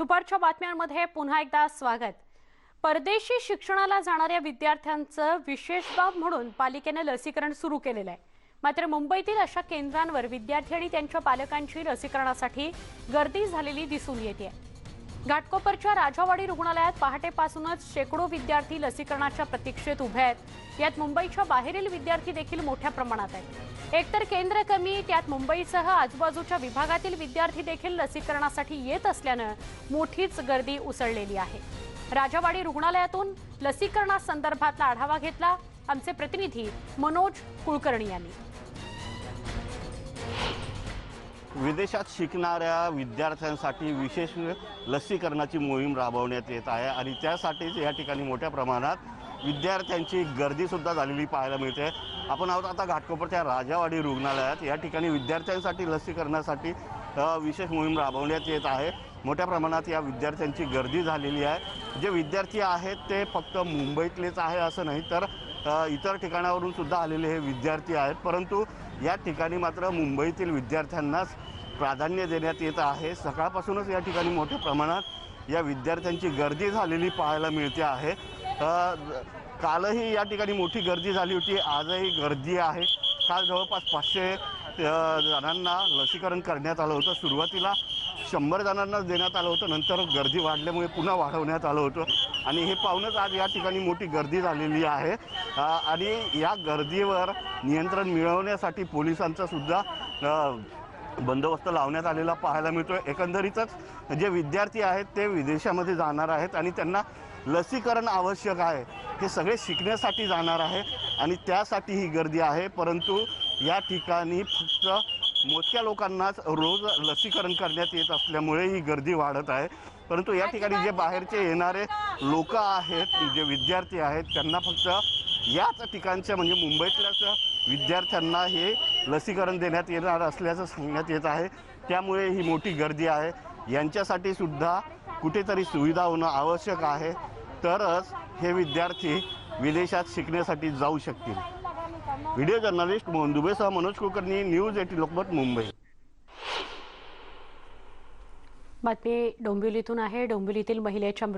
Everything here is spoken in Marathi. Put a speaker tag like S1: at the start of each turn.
S1: दुपारच्या बातम्यांमध्ये पुन्हा एकदा स्वागत. परदेशी शिक्षणाला जाणाऱ्या विद्यार्थ्यांचं विशेष बाब म्हणून पालिकेनं लसीकरण सुरू केलेलं आहे. मात्र मुंबईतील अशा केंद्रांवर विद्यार्थी आणि त्यांच्या पालकांची लसीकरणासाठी गर्दी झालेली दिसून येते घाटकोपरच्या राजावाडी रुग्णालयात पहाटेपासूनच शेकडो विद्यार्थी लसीकरणाच्या प्रतीक्षेत उभे आहेत. यात मुंबईच्या बाहेरील विद्यार्थी देखील मोठ्या प्रमाणात आहेत. एकतर केंद्र कमी त्यात मुंबईसह आजूबाजूच्या विभागातील विद्यार्थी देखील लसीकरणासाठी येत असल्यानं मोठीच गर्दी उसळलेली आहे. राजावाडी रुग्णालयातून लसीकरणासंदर्भातला आढावा घेतला. आमचे प्रतिनिधी मनोज कुलकर्णी यांनी.
S2: विदेशात शिकणाऱ्या विद्यार्थ्यांसाठी विशेष लसीकरणाची मोहीम राबवण्यात येत आहे आणि त्यासाठीच या ठिकाणी मोठ्या प्रमाणात विद्यार्थ्यांची गर्दीसुद्धा झालेली पाहायला मिळते. आपण आहोत आता घाटकोपरच्या राजावाडी रुग्णालयात. या ठिकाणी विद्यार्थ्यांसाठी लसीकरणासाठी विशेष मोहीम राबवण्यात येत आहे. मोठ्या प्रमाणात या विद्यार्थ्यांची गर्दी झालेली आहे. जे विद्यार्थी आहेत ते फक्त मुंबईतलेच आहे असं नाही तर इतर ठिकाणावरून सुद्धा आलेले हे विद्यार्थी आहेत. परंतु या ठिकाणी मात्र मुंबईतील विद्यार्थ्यांनाच प्राधान्य देण्यात येत आहे. सकाळपासूनच या ठिकाणी मोठ्या प्रमाणात या विद्यार्थ्यांची गर्दी झालेली पाहायला मिळते आहे. कालही या ठिकाणी मोठी गर्दी झाली होती. आजही गर्दी आहे. काल जवळपास पाचशे जणांना लसीकरण करण्यात आलं होतं. सुरुवातीला शंभर जणांनाच देण्यात आलं होतं. नंतर गर्दी वाढल्यामुळे पुन्हा वाढवण्यात आलं होतं. आणि हे पाहूनच आज या ठिकाणी मोठी गर्दी झालेली आहे. आणि या गर्दीवर नियंत्रण मिळवण्यासाठी पोलिसांचा सुद्धा बंदोबस्त लावण्यात आलेला पाहायला मिळतो एकंदरीतच जे विद्यार्थी आहेत ते विदेशामध्ये जाणार आहेत आणि त्यांना लसीकरण आवश्यक आहे. हे सगळे शिकण्यासाठी जाणार आहे आणि त्यासाठी ही गर्दी आहे. परंतु या ठिकाणी फक्त मोजक्या लोकांनाच रोज लसीकरण करण्यात येत असल्यामुळे ही गर्दी वाढत आहे. परंतु या ठिकाणी जे बाहेरचे येणारे लोक आहेत जे विद्यार्थी आहेत त्यांना फक्त याच ठिकाणच्या म्हणजे मुंबईतल्याच विद्यार्थ्यांना हे लसीकरण देण्यात येणार असल्याचं सांगण्यात येत आहे. त्यामुळे ही मोठी गर्दी आहे. यांच्यासाठी सुद्धा कुठेतरी सुविधा होणं आवश्यक आहे. तरच हे विद्यार्थी विदेशात शिकण्यासाठी जाऊ शकतील. व्हिडिओ जर्नलिस्ट मोहन दुबेसह मनोज कुलकर्णी न्यूज एटी लोकमत मुंबई.
S1: बातमी डोंबिवलीतून आहे. डोंबिवलीतील महिलेच्या